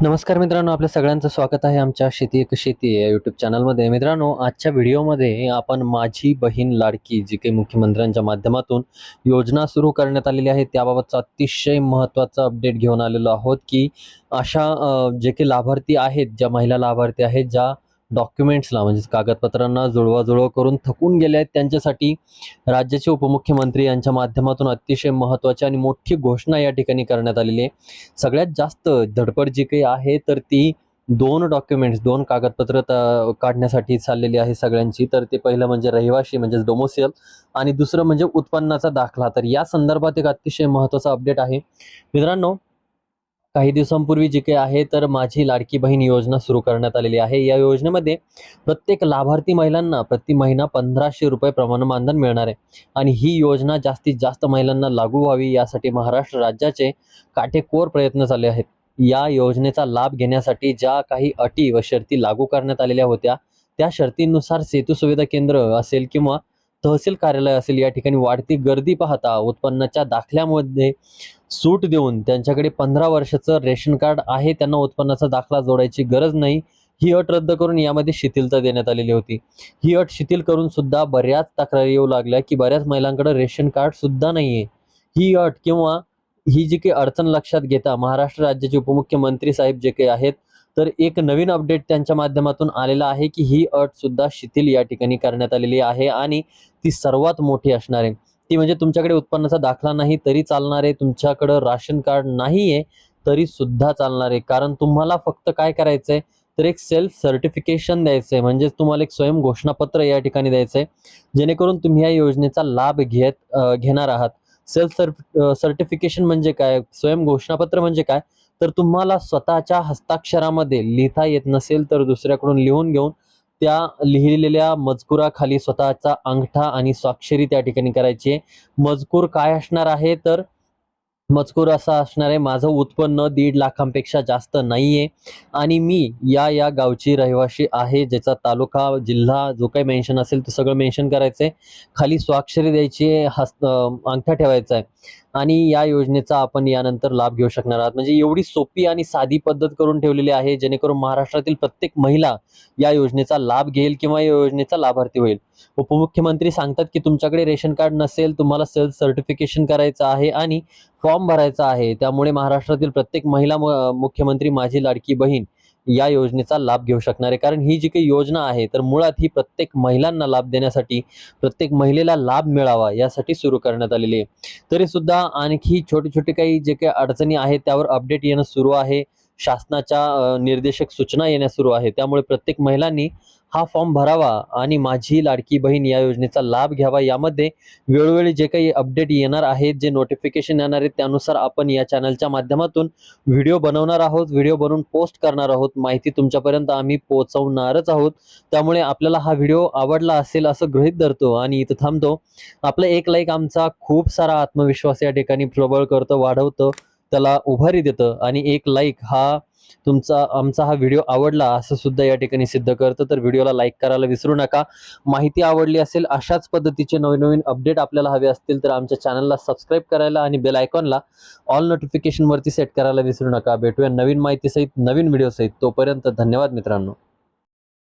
नमस्कार मित्रांनो आपल्या सगळ्यांचं स्वागत आहे आमच्या शेती एक शेती या यूट्यूब चॅनलमध्ये मित्रांनो आजच्या व्हिडिओमध्ये आपण माझी बहीण लाडकी जी काही मुख्यमंत्र्यांच्या माध्यमातून योजना सुरू करण्यात आलेली आहे त्याबाबतचा अतिशय महत्त्वाचा अपडेट घेऊन आलेलो आहोत की अशा जे काही लाभार्थी आहेत ज्या महिला लाभार्थी आहेत ज्या डॉक्युमेंट्सला म्हणजेच कागदपत्रांना जुळवाजुळव करून थकून गेले आहेत त्यांच्यासाठी राज्याचे उपमुख्यमंत्री यांच्या माध्यमातून अतिशय महत्त्वाची आणि मोठी घोषणा या ठिकाणी करण्यात आलेली आहे. सगळ्यात जास्त धडपड जी काही आहे तर ती दोन डॉक्युमेंट्स दोन कागदपत्र त- काढण्यासाठी चाललेली आहे सगळ्यांची. तर ते पहिलं म्हणजे रहिवाशी म्हणजेच डोमोसियल आणि दुसरं म्हणजे उत्पन्नाचा दाखला. तर या संदर्भात एक अतिशय महत्त्वाचा अपडेट आहे. मित्रांनो काही दिवसांपूर्वी जी काही आहे तर माझी लाडकी बहीण योजना सुरू करण्यात आलेली आहे. या योजनेमध्ये प्रत्येक लाभार्थी महिलांना प्रति महिना पंधराशे रुपये प्रमाण मानधन मिळणार आहे. आणि ही योजना जास्तीत जास्त महिलांना लागू व्हावी यासाठी महाराष्ट्र राज्याचे काटेकोर प्रयत्न चालले आहेत. या योजनेचा लाभ घेण्यासाठी ज्या काही अटी व शर्ती लागू करण्यात आलेल्या होत्या त्या शर्तींनुसार सेतू सुविधा केंद्र असेल किंवा तहसील कार्यालय असेल या ठिकाणी वाढती गर्दी पाहता उत्पन्नाच्या दाखल्यामध्ये सूट देऊन त्यांच्याकडे पंधरा वर्षाचं रेशन कार्ड आहे त्यांना उत्पन्नाचा दाखला जोडायची गरज नाही. ही अट रद्द करून यामध्ये शिथिलता देण्यात आलेली होती. ही अट शिथिल करून सुद्धा बऱ्याच तक्रारी येऊ लागल्या की बऱ्याच महिलांकडे रेशन कार्ड सुद्धा नाही आहे ही अट किंवा ही जी काही अडचण लक्षात घेता महाराष्ट्र राज्याचे उपमुख्यमंत्री साहेब जे काही आहेत तर एक नवीन अपडेट त्यांच्या माध्यमातून आलेला आहे की ही अट सुद्धा शिथिल या ठिकाणी करण्यात आलेली आहे आणि ती सर्वात मोठी असणार आहे. ती म्हणजे तुमच्याकडे उत्पन्नाचा दाखला नाही तरी चालणार आहे. तुमच्याकडं राशन कार्ड नाही आहे तरी सुद्धा चालणार आहे. कारण तुम्हाला फक्त काय करायचं आहे तर एक सेल्फ सर्टिफिकेशन द्यायचं आहे म्हणजेच तुम्हाला एक स्वयं घोषणापत्र या ठिकाणी द्यायचं आहे जेणेकरून तुम्ही या योजनेचा लाभ घेत घेणार आहात. सेल्फ सर्फ सर्टिफिकेशन म्हणजे काय? स्वयं घोषणापत्र म्हणजे काय? तर तुम्हाला स्वतःच्या हस्ताक्षरामध्ये लिहिता येत नसेल तर दुसऱ्याकडून लिहून घेऊन त्या लिहिलेल्या मजकुराखाली स्वतःचा अंगठा आणि स्वाक्षरी त्या ठिकाणी करायची आहे. मजकूर काय असणार आहे? तर मजकूर असा असणार आहे माझं उत्पन्न दीड लाखांपेक्षा जास्त नाही आहे आणि मी या या गावची रहिवाशी आहे ज्याचा तालुका जिल्हा जो काही मेन्शन असेल तो सगळं मेन्शन करायचं आहे खाली स्वाक्षरी द्यायची आहे हस्त अंगठा ठेवायचा आहे. आणि या योजनेचा आपण यानंतर लाभ घेऊ शकणार आहात. म्हणजे एवढी सोपी आणि साधी पद्धत करून ठेवलेली आहे जेणेकरून महाराष्ट्रातील प्रत्येक महिला या योजनेचा लाभ घेईल किंवा या योजनेचा लाभार्थी होईल. उपमुख्यमंत्री सांगतात की तुमच्याकडे रेशन कार्ड नसेल तुम्हाला सेल्फ सर्टिफिकेशन करायचं आहे आणि फॉर्म फॉर्म भरायचा आहे. त्यामुळे महाराष्ट्रातील प्रत्येक महिला म- मुख्यमंत्री माझी लाडकी बहीण या योजनेचा लाभ घेऊ शकणार आहे. कारण ही जी काही योजना आहे तर मुळात ही प्रत्येक महिलांना लाभ देण्यासाठी प्रत्येक महिलेला लाभ मिळावा यासाठी सुरू करण्यात आलेली आहे. तरी सुद्धा आणखी छोटे छोटे काही जे काही अडचणी आहेत त्यावर अपडेट येणं सुरू आहे. शासनाच्या निर्देशक सूचना येण्यास सुरू आहे. त्यामुळे प्रत्येक महिलांनी हा फॉर्म भरावा आणि माझी लाडकी बहीण या योजनेचा लाभ घ्यावा. यामध्ये वेळोवेळी जे काही अपडेट येणार आहेत जे नोटिफिकेशन येणार आहेत त्यानुसार आपण या चॅनलच्या माध्यमातून व्हिडिओ बनवणार आहोत. व्हिडिओ बनवून पोस्ट करणार आहोत. माहिती तुमच्यापर्यंत आम्ही पोहोचवणारच आहोत. त्यामुळे आपल्याला हा व्हिडिओ आवडला असेल असं गृहीत धरतो आणि इथं थांबतो. आपला एक लाईक आमचा खूप सारा आत्मविश्वास या ठिकाणी प्रबळ करतं वाढवतं त्याला उभारी देतं आणि एक लाईक हा तुमचा आमचा हा व्हिडिओ आवडला असं सुद्धा या ठिकाणी सिद्ध करतं. तर व्हिडिओला लाईक करायला विसरू नका. माहिती आवडली असेल अशाच पद्धतीचे नवीन नवीन अपडेट आपल्याला हवे असतील तर आमच्या चॅनलला सबस्क्राईब करायला आणि बेल आयकॉनला ऑल नोटिफिकेशनवरती सेट करायला विसरू नका. भेटूया नवीन माहितीसहित नवीन व्हिडिओसहित तोपर्यंत धन्यवाद मित्रांनो.